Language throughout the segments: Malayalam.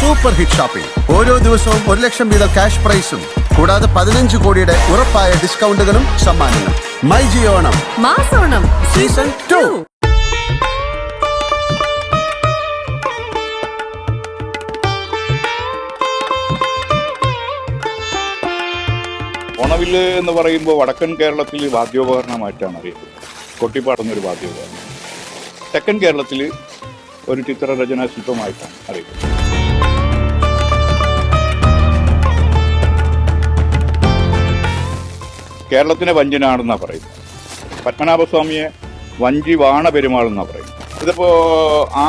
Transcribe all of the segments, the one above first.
സൂപ്പർ ഹിറ്റ് ഷോപ്പിംഗ് ഓരോ ദിവസവും ഒരു ലക്ഷം വീതം ക്യാഷ് പ്രൈസും കൂടാതെ പതിനഞ്ച് കോടിയുടെ ഉറപ്പായ ഡിസ്കൗണ്ടുകളും സമ്മാനങ്ങളും. My Jio Onam. മാസോണം season two. ഓണവില്ല് എന്ന് പറയുമ്പോൾ വടക്കൻ കേരളത്തിൽ വാദ്യോപകരണമായിട്ടാണ് അറിയപ്പെടുന്നത്. കൊട്ടിപ്പാടുന്ന ഒരു വാദ്യോപകരണം. തെക്കൻ കേരളത്തിൽ ഒരു ചിത്രരചനാ ശില്പമായിട്ടാണ് അറിയപ്പെടുന്നത്. കേരളത്തിനെ വഞ്ചനാണെന്നാണ് പറയുന്നത്. പത്മനാഭസ്വാമിയെ വഞ്ചി വാണ പെരുമാൾ എന്നാണ് പറയുന്നത്. ഇതിപ്പോൾ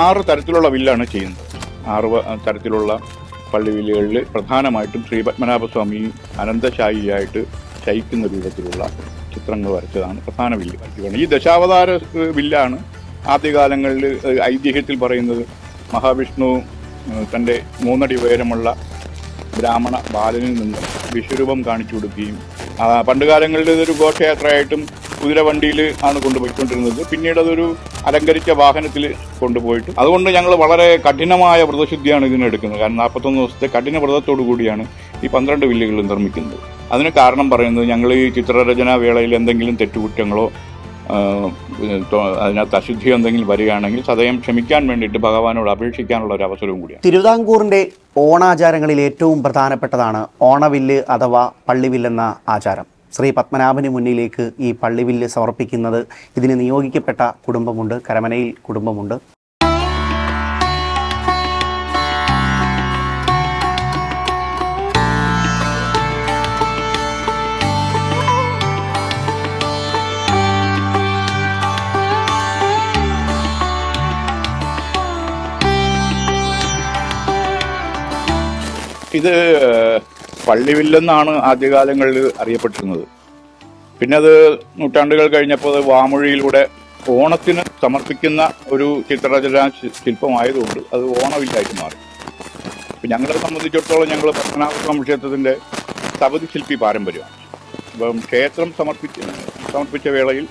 ആറ് തരത്തിലുള്ള വില്ലാണ് ചെയ്യുന്നത്. ആറ് തരത്തിലുള്ള പള്ളി വില്ലുകളിൽ പ്രധാനമായിട്ടും ശ്രീ പത്മനാഭസ്വാമി അനന്തശായിയായിട്ട് ശയിക്കുന്ന രൂപത്തിലുള്ള ചിത്രങ്ങൾ വരച്ചതാണ് പ്രധാന വില്ല്. വരച്ചുകൊണ്ട് ഈ ദശാവതാര വില്ലാണ് ആദ്യകാലങ്ങളിൽ ഐതിഹ്യത്തിൽ പറയുന്നത് മഹാവിഷ്ണു തന്റെ മൂന്നടി ഉയരമുള്ള ബ്രാഹ്മണ ബാലനിൽ നിന്ന് വിശ്വരൂപം കാണിച്ചു കൊടുക്കുകയും പണ്ട് കാലങ്ങളിൽ ഇതൊരു ഘോഷയാത്രയായിട്ടും കുതിരവണ്ടിയിൽ ആണ് കൊണ്ടുപോയിക്കൊണ്ടിരുന്നത്. പിന്നീട് അതൊരു അലങ്കരിച്ച വാഹനത്തിൽ കൊണ്ടുപോയിട്ട് അതുകൊണ്ട് ഞങ്ങൾ വളരെ കഠിനമായ വ്രതശുദ്ധിയാണ് ഇതിനെടുക്കുന്നത് കാരണം നാൽപ്പത്തൊന്ന് ദിവസത്തെ കഠിന വ്രതത്തോടു കൂടിയാണ് ഈ പന്ത്രണ്ട് വില്ലുകൾ നിർമ്മിക്കുന്നത്. അതിന് കാരണം പറയുന്നത് ഞങ്ങൾ ഈ ചിത്രരചനാ വേളയിൽ എന്തെങ്കിലും തെറ്റുകുറ്റങ്ങളോ അതിനകത്ത് അശുദ്ധി എന്തെങ്കിലും വരികയാണെങ്കിൽ സദയം ക്ഷമിക്കാൻ വേണ്ടിയിട്ട് ഭഗവാനോട് അപേക്ഷിക്കാനുള്ള ഒരു അവസരവും കൂടിയാണ്. തിരുവിതാംകൂറിന്റെ ഓണാചാരങ്ങളിൽ ഏറ്റവും പ്രധാനപ്പെട്ടതാണ് ഓണവില്ല് അഥവാ പള്ളിവില്ലെന്ന ആചാരം. ശ്രീ പത്മനാഭന് മുന്നിലേക്ക് ഈ പള്ളിവില്ല് സമർപ്പിക്കുന്നത് ഇതിന് നിയോഗിക്കപ്പെട്ട കുടുംബമുണ്ട് കരമനയിൽ കുടുംബമുണ്ട്. ഇത് പള്ളിവില്ലെന്നാണ് ആദ്യകാലങ്ങളിൽ അറിയപ്പെട്ടിരുന്നത്. പിന്നെ അത് നൂറ്റാണ്ടുകൾ കഴിഞ്ഞപ്പോൾ അത് വാമൊഴിയിലൂടെ ഓണത്തിന് സമർപ്പിക്കുന്ന ഒരു ചിത്രരചനാ ശില്പമായതുകൊണ്ട് അത് ഓണവില്ലായിട്ട് മാറി. ഇപ്പം ഞങ്ങളെ സംബന്ധിച്ചിടത്തോളം ഞങ്ങൾ പത്മനാഭസ്വാമി ക്ഷേത്രത്തിന്റെ സവതി ശില്പി പാരമ്പര്യമാണ്. അപ്പം ക്ഷേത്രം സമർപ്പിച്ച സമർപ്പിച്ച വേളയിൽ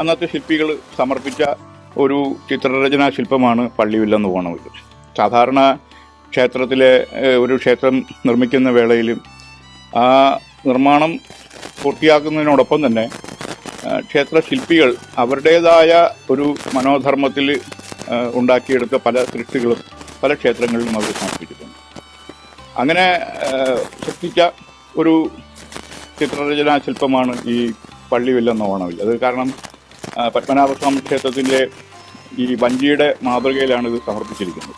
അന്നത്തെ ശില്പികൾ സമർപ്പിച്ച ഒരു ചിത്രരചനാ ശില്പമാണ് പള്ളിവില്ലെന്ന് ഓണവില്ല സാധാരണ ക്ഷേത്രത്തിലെ ഒരു ക്ഷേത്രം നിർമ്മിക്കുന്ന വേളയിലും ആ നിർമ്മാണം പൂർത്തിയാക്കുന്നതിനോടൊപ്പം തന്നെ ക്ഷേത്ര ശില്പികൾ അവരുടേതായ ഒരു മനോധർമ്മത്തിൽ ഉണ്ടാക്കിയെടുത്ത പല സൃഷ്ടികളും പല ക്ഷേത്രങ്ങളിലും അവർ സമർപ്പിച്ചിട്ടുണ്ട്. അങ്ങനെ സൃഷ്ടിച്ച ഒരു ചിത്രരചനാ ശില്പമാണ് ഈ പള്ളിവില്ലെന്ന ഓണവിൽ അത് കാരണം പത്മനാഭസ്വാമി ക്ഷേത്രത്തിന്റെ ഈ വഞ്ചിയുടെ മാതൃകയിലാണ് ഇത് സമർപ്പിച്ചിരിക്കുന്നത്.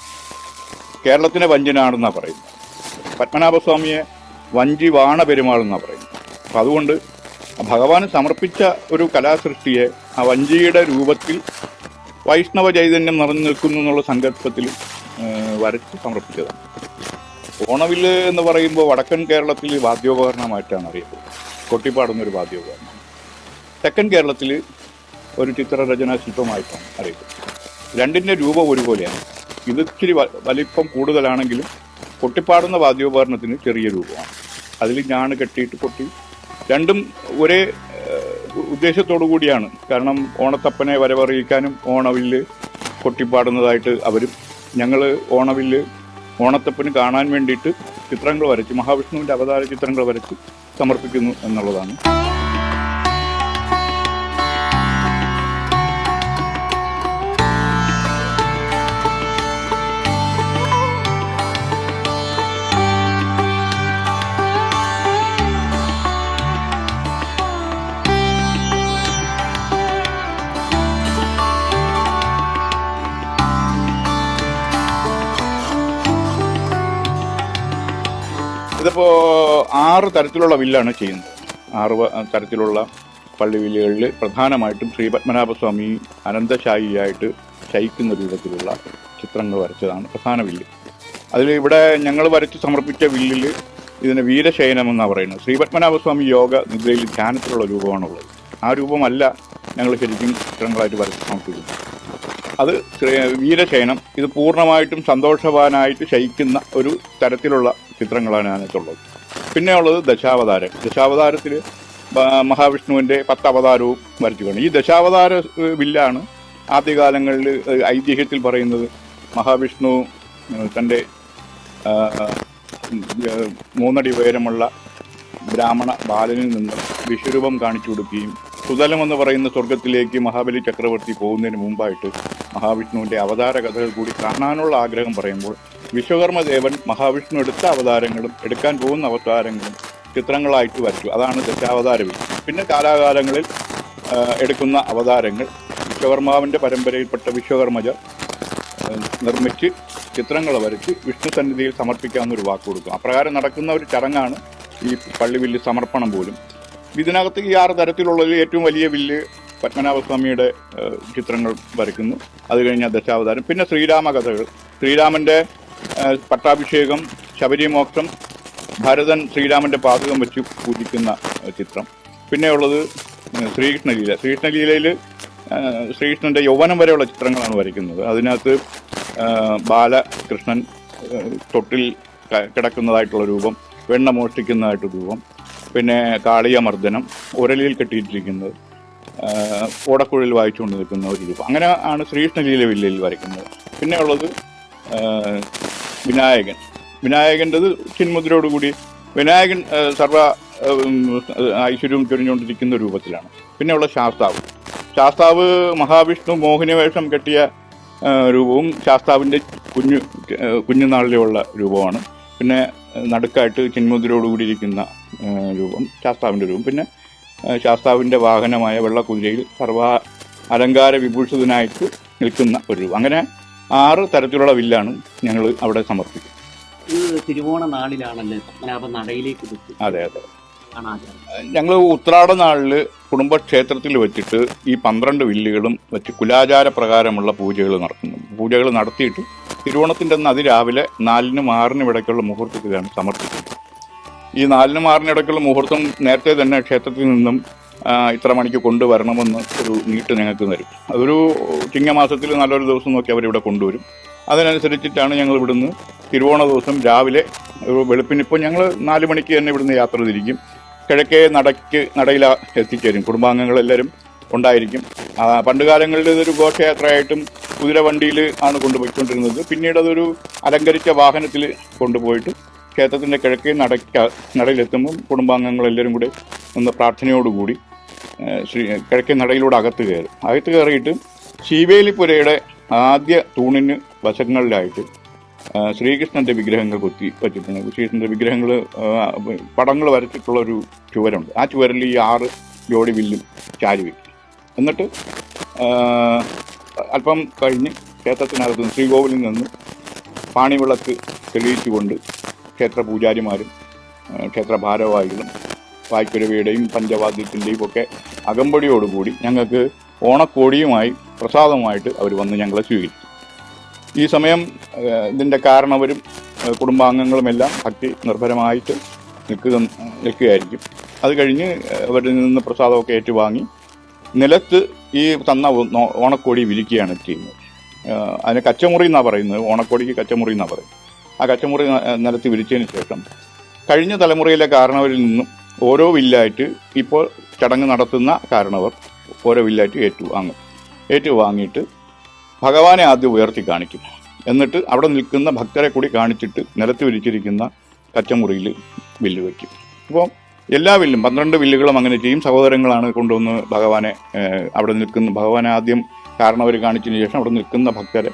കേരളത്തിനെ വഞ്ചനാണെന്നാണ് പറയുന്നത്. പത്മനാഭസ്വാമിയെ വഞ്ചി വാണ പെരുമാൾ എന്നാണ് പറയുന്നത്. അപ്പം അതുകൊണ്ട് ഭഗവാൻ സമർപ്പിച്ച ഒരു കലാസൃഷ്ടിയെ ആ വഞ്ചിയുടെ രൂപത്തിൽ വൈഷ്ണവ ചൈതന്യം നിറഞ്ഞു നിൽക്കുന്നു എന്നുള്ള സങ്കല്പത്തിൽ വരച്ച് സമർപ്പിച്ചതാണ്. ഓണവില്ല് എന്ന് പറയുമ്പോൾ വടക്കൻ കേരളത്തിൽ വാദ്യോപകരണമായിട്ടാണ് അറിയപ്പെടുന്നത്. കൊട്ടിപ്പാടുന്ന ഒരു വാദ്യോപകരണം. തെക്കൻ കേരളത്തിൽ ഒരു ചിത്രരചനാ ശില്പമായിട്ടാണ് അറിയപ്പെടുന്നത്. രണ്ടിന്റെ രൂപം ഒരുപോലെയാണ്. ഇത് ഇച്ചിരി വലിപ്പം കൂടുതലാണെങ്കിലും കൊട്ടിപ്പാടുന്ന വാദ്യോപകരണത്തിന് ചെറിയ രൂപമാണ്. അതിൽ ഞാണ് കെട്ടിയിട്ട് കൊട്ടി രണ്ടും ഒരേ ഉദ്ദേശത്തോടു കൂടിയാണ്. കാരണം ഓണത്തപ്പനെ വരവറിയിക്കാനും ഓണവില്ല് കൊട്ടിപ്പാടുന്നതായിട്ട് അവരും ഞങ്ങൾ ഓണവില്ല് ഓണത്തപ്പന് കാണാൻ വേണ്ടിയിട്ട് ചിത്രങ്ങൾ വരച്ച് മഹാവിഷ്ണുവിന്റെ അവതാര ചിത്രങ്ങൾ വരച്ച് സമർപ്പിക്കുന്നു എന്നുള്ളതാണ്. ഇതിപ്പോൾ ആറ് തരത്തിലുള്ള വില്ലാണ് ചെയ്യുന്നത്. ആറ് തരത്തിലുള്ള പള്ളി വില്ലുകളിൽ പ്രധാനമായിട്ടും ശ്രീ പത്മനാഭസ്വാമി അനന്തശായിയായിട്ട് ശയിക്കുന്ന രൂപത്തിലുള്ള ചിത്രങ്ങൾ വരച്ചതാണ് പ്രധാന വില്ല്. അതിൽ ഇവിടെ ഞങ്ങൾ വരച്ച് സമർപ്പിച്ച വില്ലിൽ ഇതിന് വീരശയനം എന്നാണ് പറയുന്നത്. ശ്രീ പത്മനാഭസ്വാമി യോഗ നിദ്രയിൽ ധ്യാനത്തിലുള്ള രൂപമാണുള്ളത്. ആ രൂപമല്ല ഞങ്ങൾ ശരിക്കും ചിത്രങ്ങളായിട്ട് വരച്ച് സമർപ്പിക്കുന്നത്. അത് വീരശയനം ഇത് പൂർണമായിട്ടും സന്തോഷവാനായിട്ട് ശയിക്കുന്ന ഒരു തരത്തിലുള്ള ചിത്രങ്ങളാണ് അതിനകത്തുള്ളത്. പിന്നെയുള്ളത് ദശാവതാരം. ദശാവതാരത്തിൽ മഹാവിഷ്ണുവിന്റെ പത്ത് അവതാരവും വരച്ചു കാണും ഈ ദശാവതാര വില്ലാണ് ആദ്യകാലങ്ങളിൽ ഐതിഹ്യത്തിൽ പറയുന്നത് മഹാവിഷ്ണു തന്റെ മൂന്നടി ഉയരമുള്ള ബ്രാഹ്മണ ബാലനിൽ നിന്ന് വിശ്വരൂപം കാണിച്ചു കൊടുക്കുകയും സുതലം എന്ന് പറയുന്ന സ്വർഗത്തിലേക്ക് മഹാബലി ചക്രവർത്തി പോകുന്നതിന് മുമ്പായിട്ട് മഹാവിഷ്ണുവിന്റെ അവതാര കഥകൾ കൂടി കാണാനുള്ള ആഗ്രഹം പറയുമ്പോൾ വിശ്വകർമ്മദേവൻ മഹാവിഷ്ണു എടുത്ത അവതാരങ്ങളും എടുക്കാൻ പോകുന്ന അവതാരങ്ങളും ചിത്രങ്ങളായിട്ട് വരച്ചു. അതാണ് ദശാവതാര വിധി പിന്നെ കാലാകാലങ്ങളിൽ എടുക്കുന്ന അവതാരങ്ങൾ വിശ്വകർമാവിന്റെ പരമ്പരയിൽപ്പെട്ട വിശ്വകർമ്മജർ നിർമ്മിച്ച് ചിത്രങ്ങൾ വരച്ച് വിഷ്ണു സന്നിധിയിൽ സമർപ്പിക്കാവുന്ന ഒരു വാക്ക് കൊടുക്കും. അപ്രകാരം നടക്കുന്ന ഒരു ചടങ്ങാണ് ഈ പള്ളിവില്ല് സമർപ്പണം പോലും. ഇതിനകത്ത് ഈ ആറ് തരത്തിലുള്ളതിൽ ഏറ്റവും വലിയ വില്ല് പത്മനാഭസ്വാമിയുടെ ചിത്രങ്ങൾ വരയ്ക്കുന്നു. അത് കഴിഞ്ഞ ദശാവതാരം. പിന്നെ ശ്രീരാമ കഥകൾ. ശ്രീരാമന്റെ ആ, പട്ടാഭിഷേകം ശബരിമോക്ഷം ഭരതൻ ശ്രീരാമന്റെ പാതകം വെച്ച് പൂജിക്കുന്ന ചിത്രം. പിന്നെ ഉള്ളത് ശ്രീകൃഷ്ണലീല. ശ്രീകൃഷ്ണലീലയിൽ ശ്രീകൃഷ്ണന്റെ യൗവനം വരെയുള്ള ചിത്രങ്ങളാണ് വരയ്ക്കുന്നത്. അതിനകത്ത് ബാലകൃഷ്ണൻ തൊട്ടിൽ കിടക്കുന്നതായിട്ടുള്ള രൂപം വെണ്ണ മോഷ്ടിക്കുന്നതായിട്ട് രൂപം പിന്നെ കാളിയമർദ്ദനം ഉരലിൽ കെട്ടിയിട്ടിരിക്കുന്നത് ഓടക്കുഴലിൽ വായിച്ചുകൊണ്ട് നിൽക്കുന്ന ഒരു രൂപം അങ്ങനെ ആണ് ശ്രീകൃഷ്ണലീല വില്ലയിൽ വരയ്ക്കുന്നത്. പിന്നെ ഉള്ളത് വിനായകൻ. വിനായകന്റെത് ചിന്മുദ്രയോടുകൂടി വിനായകൻ സർവ ഐശ്വര്യവും ചൊരിഞ്ഞുകൊണ്ടിരിക്കുന്ന രൂപത്തിലാണ്. പിന്നെ ഉള്ള ശാസ്താവ്. ശാസ്താവ് മഹാവിഷ്ണു മോഹിനിവേഷം കെട്ടിയ രൂപവും ശാസ്താവിന്റെ കുഞ്ഞു കുഞ്ഞുനാളിലുള്ള രൂപമാണ്. പിന്നെ നടുക്കായിട്ട് ചിന്മുദ്രയോടുകൂടിയിരിക്കുന്ന രൂപം ശാസ്താവിന്റെ രൂപം. പിന്നെ ശാസ്താവിന്റെ വാഹനമായ വെള്ളക്കുതിരയിൽ സർവ അലങ്കാര വിഭൂഷിതനായിട്ട് നിൽക്കുന്ന ഒരു രൂപം. അങ്ങനെ ആറ് തരത്തിലുള്ള വില്ലാണ് ഞങ്ങൾ അവിടെ സമർപ്പിക്കും ഇത് തിരുവോണ നാളിലാണല്ലേ പത്മനാഭ നടയിലേക്ക് അതെ അതെ. ഞങ്ങൾ ഉത്രാട നാളിൽ കുടുംബക്ഷേത്രത്തിൽ വെച്ചിട്ട് ഈ പന്ത്രണ്ട് വില്ലുകളും വെച്ച് കുലാചാര പ്രകാരമുള്ള പൂജകൾ നടത്തുന്നു. പൂജകൾ നടത്തിയിട്ട് തിരുവോണത്തിന്റെ അന്ന് അതിരാവിലെ നാലിനും ആറിനും ഇടയ്ക്കുള്ള മുഹൂർത്തത്തിലാണ് സമർപ്പിക്കുന്നത് ഈ നാലിനും ആറിനും ഇടയ്ക്കുള്ള മുഹൂർത്തം നേരത്തെ തന്നെ ക്ഷേത്രത്തിൽ നിന്നും ഇത്ര മണിക്ക് കൊണ്ടുവരണമെന്ന് ഒരു നീട്ട് ഞങ്ങൾക്ക് തരും. അതൊരു ചിങ്ങമാസത്തിൽ നല്ലൊരു ദിവസം നോക്കി അവരിവിടെ കൊണ്ടുവരും. അതിനനുസരിച്ചിട്ടാണ് ഞങ്ങൾ ഇവിടുന്ന് തിരുവോണ ദിവസം രാവിലെ ഒരു വെളുപ്പിന് ഇപ്പോൾ ഞങ്ങൾ നാല് മണിക്ക് തന്നെ ഇവിടുന്ന് യാത്ര തിരിക്കും. കിഴക്കേ നടക്ക് നടയിൽ എത്തിച്ചേരും. കുടുംബാംഗങ്ങളെല്ലാവരും ഉണ്ടായിരിക്കും. പണ്ടുകാലങ്ങളിൽ പണ്ട് കാലങ്ങളിൽ ഇതൊരു ഘോഷയാത്രയായിട്ടും കുതിരവണ്ടിയിൽ ആണ് കൊണ്ടുപോയിക്കൊണ്ടിരുന്നത്. പിന്നീട് അതൊരു അലങ്കരിച്ച വാഹനത്തിൽ കൊണ്ടുപോയിട്ട് ക്ഷേത്രത്തിന്റെ കിഴക്കേ നടക്ക നടയിലെത്തുമ്പം കുടുംബാംഗങ്ങളെല്ലാവരും കൂടി ഒന്ന് പ്രാർത്ഥനയോടുകൂടി ശ്രീ കിഴക്കേ നടയിലൂടെ അകത്ത് കയറും. അകത്ത് കയറിയിട്ട് ശിവേലിപ്പുരയുടെ ആദ്യ തൂണിന് വശങ്ങളിലായിട്ട് ശ്രീകൃഷ്ണന്റെ വിഗ്രഹങ്ങൾ കൊത്തി പറ്റിയിട്ടുണ്ട്. ശ്രീകൃഷ്ണന്റെ വിഗ്രഹങ്ങൾ പടങ്ങൾ വരച്ചിട്ടുള്ള ഒരു ചുവരുണ്ട്. ആ ചുവരിൽ ഈ ആറ് ജോഡി വില്ലും ചാരി വയ്ക്കും എന്നിട്ട് അല്പം കഴിഞ്ഞ് ക്ഷേത്രത്തിനകത്ത് നിന്ന് ശ്രീകോവിലിൽ നിന്ന് പാണിവിളക്ക് തെളിയിച്ചുകൊണ്ട് ക്ഷേത്ര പൂജാരിമാരും ക്ഷേത്ര ഭാരവാഹികളും വായ്ക്കുരവയുടെയും പഞ്ചവാദ്യത്തിന്റെയും ഒക്കെ അകമ്പടിയോടുകൂടി ഞങ്ങൾക്ക് ഓണക്കോടിയുമായി പ്രസാദമായിട്ട് അവർ വന്ന് ഞങ്ങളെ സ്വീകരിച്ചു. ഈ സമയം ഇതിന്റെ കാരണവരും കുടുംബാംഗങ്ങളുമെല്ലാം ഭക്തി നിർഭരമായിട്ട് നിൽക്കുക നിൽക്കുകയായിരിക്കും. അത് കഴിഞ്ഞ് അവരിൽ നിന്ന് പ്രസാദമൊക്കെ ഏറ്റുവാങ്ങി നിലത്ത് ഈ തന്ന ഓണക്കോടി വിരിക്കുകയാണ് ചെയ്യുന്നത്. അതിന് കച്ചമുറി എന്നാണ് പറയുന്നത്. ഓണക്കോടിക്ക് കച്ചമുറി എന്നാണ് പറയുന്നത്. ആ കച്ചമുറി നിലത്ത് വിരിച്ചതിന് ശേഷം കഴിഞ്ഞ തലമുറയിലെ കാരണവരിൽ നിന്നും ഓരോ വില്ലായിട്ട് ഇപ്പോൾ ചടങ്ങ് നടത്തുന്ന കാരണവർ ഓരോ വില്ലായിട്ട് ഏറ്റുവാങ്ങും. ഏറ്റുവാങ്ങിയിട്ട് ഭഗവാനെ ആദ്യം ഉയർത്തി കാണിക്കും. എന്നിട്ട് അവിടെ നിൽക്കുന്ന ഭക്തരെ കൂടി കാണിച്ചിട്ട് നിലത്ത് വിരിച്ചിരിക്കുന്ന കച്ചമുറിയിൽ വില്ല് വയ്ക്കും. അപ്പോൾ എല്ലാ വില്ലും പന്ത്രണ്ട് വില്ലുകളും അങ്ങനെ ചെയ്യും. സഹോദരങ്ങളാണ് കൊണ്ടുവന്ന് ഭഗവാനെ അവിടെ നിൽക്കുന്ന ഭഗവാനെ ആദ്യം കാരണവർ കാണിച്ചതിന് ശേഷം അവിടെ നിൽക്കുന്ന ഭക്തരെ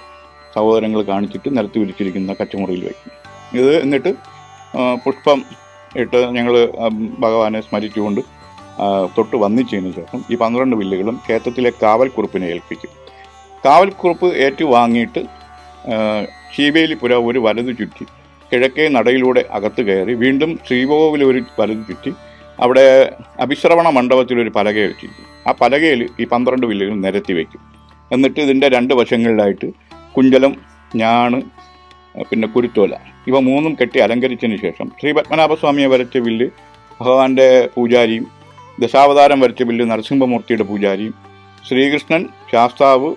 സഹോദരങ്ങൾ കാണിച്ചിട്ട് നിലത്ത് വിരിച്ചിരിക്കുന്ന കച്ചമുറിയിൽ വയ്ക്കും. ഇത് എന്നിട്ട് പുഷ്പം ഇട്ട് ഞങ്ങൾ ഭഗവാനെ സ്മരിച്ചുകൊണ്ട് തൊട്ട് വന്നിച്ചതിന് ശേഷം ഈ പന്ത്രണ്ട് വില്ലുകളും ക്ഷേത്രത്തിലെ കാവൽക്കുറിപ്പിനെ ഏൽപ്പിക്കും. കാവൽക്കുറിപ്പ് ഏറ്റുവാങ്ങിയിട്ട് ശീവേലിപുര ഒരു വലതു ചുറ്റി കിഴക്കേ നടയിലൂടെ അകത്ത് കയറി വീണ്ടും ശ്രീകോവിൽ ഒരു വലതു ചുറ്റി അവിടെ അഭിശ്രവണ മണ്ഡപത്തിലൊരു പലക വെച്ചിരിക്കും ആ പലകയിൽ ഈ പന്ത്രണ്ട് വില്ലുകൾ നിരത്തി വയ്ക്കും എന്നിട്ട് ഇതിന്റെ രണ്ട് വശങ്ങളിലായിട്ട് കുഞ്ചലം ഞാണ് പിന്നെ കുരുത്തോല ഇവ മൂന്നും കെട്ടി അലങ്കരിച്ചതിന് ശേഷം ശ്രീ പത്മനാഭസ്വാമിയെ വരച്ച വില്ല് ഭഗവാന്റെ പൂജാരിയും ദശാവതാരം വരച്ച വില്ല് നരസിംഹമൂർത്തിയുടെ പൂജാരിയും ശ്രീകൃഷ്ണൻ ശാസ്താവ്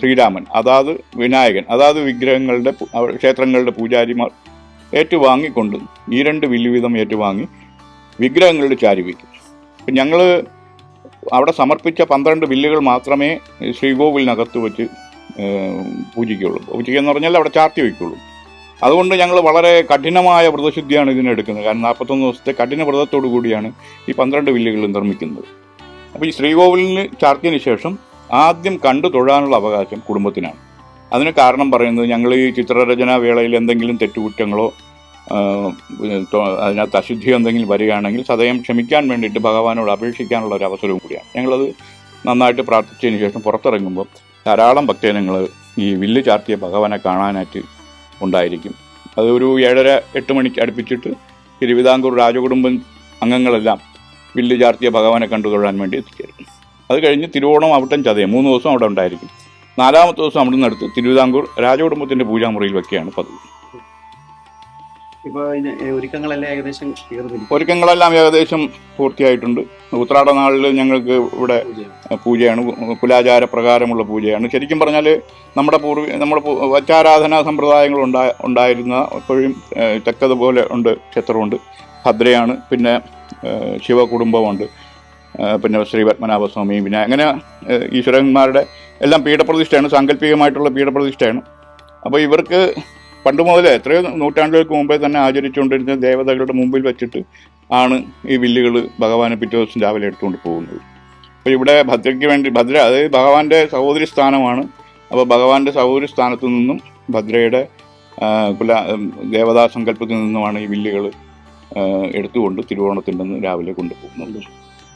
ശ്രീരാമൻ അതാത് വിനായകൻ അതാത് വിഗ്രഹങ്ങളുടെ ക്ഷേത്രങ്ങളുടെ പൂജാരിമാർ ഏറ്റുവാങ്ങിക്കൊണ്ട് ഈ രണ്ട് വില്ല് വീതം ഏറ്റുവാങ്ങി വിഗ്രഹങ്ങളുടെ ചാരി വയ്ക്കും. ഇപ്പം ഞങ്ങൾ അവിടെ സമർപ്പിച്ച പന്ത്രണ്ട് ബില്ലുകൾ മാത്രമേ ശ്രീകോവിലിനകത്ത് വെച്ച് പൂജിക്കുള്ളൂ പൂജിക്കുക എന്ന് പറഞ്ഞാൽ അവിടെ ചാർത്തി വയ്ക്കുള്ളൂ. അതുകൊണ്ട് ഞങ്ങൾ വളരെ കഠിനമായ വ്രതശുദ്ധിയാണ് ഇതിനെടുക്കുന്നത് കാരണം നാൽപ്പത്തൊന്ന് ദിവസത്തെ കഠിന വ്രതത്തോടു കൂടിയാണ് ഈ പന്ത്രണ്ട് വില്ലുകൾ നിർമ്മിക്കുന്നത്. അപ്പോൾ ഈ ശ്രീകോവിലിന് ചാർത്തിയതിന് ശേഷം ആദ്യം കണ്ടു തൊഴാനുള്ള അവകാശം കുടുംബത്തിനാണ്. അതിന് കാരണം പറയുന്നത് ഞങ്ങൾ ഈ ചിത്രരചനാ വേളയിൽ എന്തെങ്കിലും തെറ്റുകുറ്റങ്ങളോ അതിനകത്ത് അശുദ്ധിയോ എന്തെങ്കിലും വരികയാണെങ്കിൽ സദയം ക്ഷമിക്കാൻ വേണ്ടിയിട്ട് ഭഗവാനോട് അപേക്ഷിക്കാനുള്ള ഒരു അവസരവും കൂടിയാണ്. ഞങ്ങളത് നന്നായിട്ട് പ്രാർത്ഥിച്ചതിന് ശേഷം പുറത്തിറങ്ങുമ്പോൾ ധാരാളം ഭക്തജനങ്ങൾ ഈ വില്ല് ചാർത്തിയ ഭഗവാനെ കാണാനായിട്ട് ഉണ്ടായിരിക്കും. അതൊരു ഏഴര എട്ട് മണിക്ക് അടുപ്പിച്ചിട്ട് തിരുവിതാംകൂർ രാജകുടുംബം അംഗങ്ങളെല്ലാം വില്ല് ചാർത്തിയ ഭഗവാനെ കണ്ടു തൊഴാൻ വേണ്ടി എത്തിച്ചേരും. അത് കഴിഞ്ഞ് തിരുവോണം അവിട്ടം ചതയം. മൂന്ന് ദിവസം അവിടെ ഉണ്ടായിരിക്കും. നാലാമത്തെ ദിവസം അവിടെ നിന്ന് എടുത്ത് തിരുവിതാംകൂർ രാജകുടുംബത്തിന്റെ പൂജാമുറിയിൽ വെക്കുകയാണ് പതിവ്. ഇപ്പോൾ ഒരുക്കങ്ങളെല്ലാം ഏകദേശം പൂർത്തിയായിട്ടുണ്ട്. ഉത്രാട നാളിൽ ഞങ്ങൾക്ക് ഇവിടെ പൂജയാണ്. കുലാചാര പ്രകാരമുള്ള പൂജയാണ്. ശരിക്കും പറഞ്ഞാൽ നമ്മുടെ പൂർവ നമ്മുടെ വച്ചാരാധനാ സമ്പ്രദായങ്ങൾ ഉണ്ടാ ഉണ്ടായിരുന്ന ഇപ്പോഴും ഏഹ്, തക്കതുപോലെ ഉണ്ട് ക്ഷേത്രമുണ്ട്. ഭദ്രയാണ്. പിന്നെ ശിവകുടുംബമുണ്ട്. പിന്നെ ശ്രീ പത്മനാഭസ്വാമി പിന്നെ അങ്ങനെ ഈശ്വരന്മാരുടെ എല്ലാം പീഠപ്രതിഷ്ഠയാണ് സാങ്കല്പികമായിട്ടുള്ള പീഠപ്രതിഷ്ഠയാണ്. അപ്പോൾ ഇവർക്ക് പണ്ട് മുതലേ എത്രയോ നൂറ്റാണ്ടുകൾക്ക് മുമ്പേ തന്നെ ആചരിച്ചുകൊണ്ടിരുന്ന ദേവതകളുടെ മുമ്പിൽ വെച്ചിട്ട് ആണ് ഈ വില്ലുകൾ ഭഗവാനെ പിറ്റേ ദിവസം രാവിലെ എടുത്തുകൊണ്ട് പോകുന്നത്. അപ്പോൾ ഇവിടെ ഭദ്രയ്ക്ക് വേണ്ടി ഭദ്ര അതായത് ഭഗവാന്റെ സഹോദരി സ്ഥാനമാണ്. അപ്പോൾ ഭഗവാന്റെ സഹോദരി സ്ഥാനത്തു നിന്നും ഭദ്രയുടെ കുല ദേവതാ സങ്കല്പത്തിൽ നിന്നുമാണ് ഈ വില്ലുകൾ എടുത്തുകൊണ്ട് തിരുവോണത്തിൽ നിന്ന് രാവിലെ കൊണ്ടുപോകുന്നത്.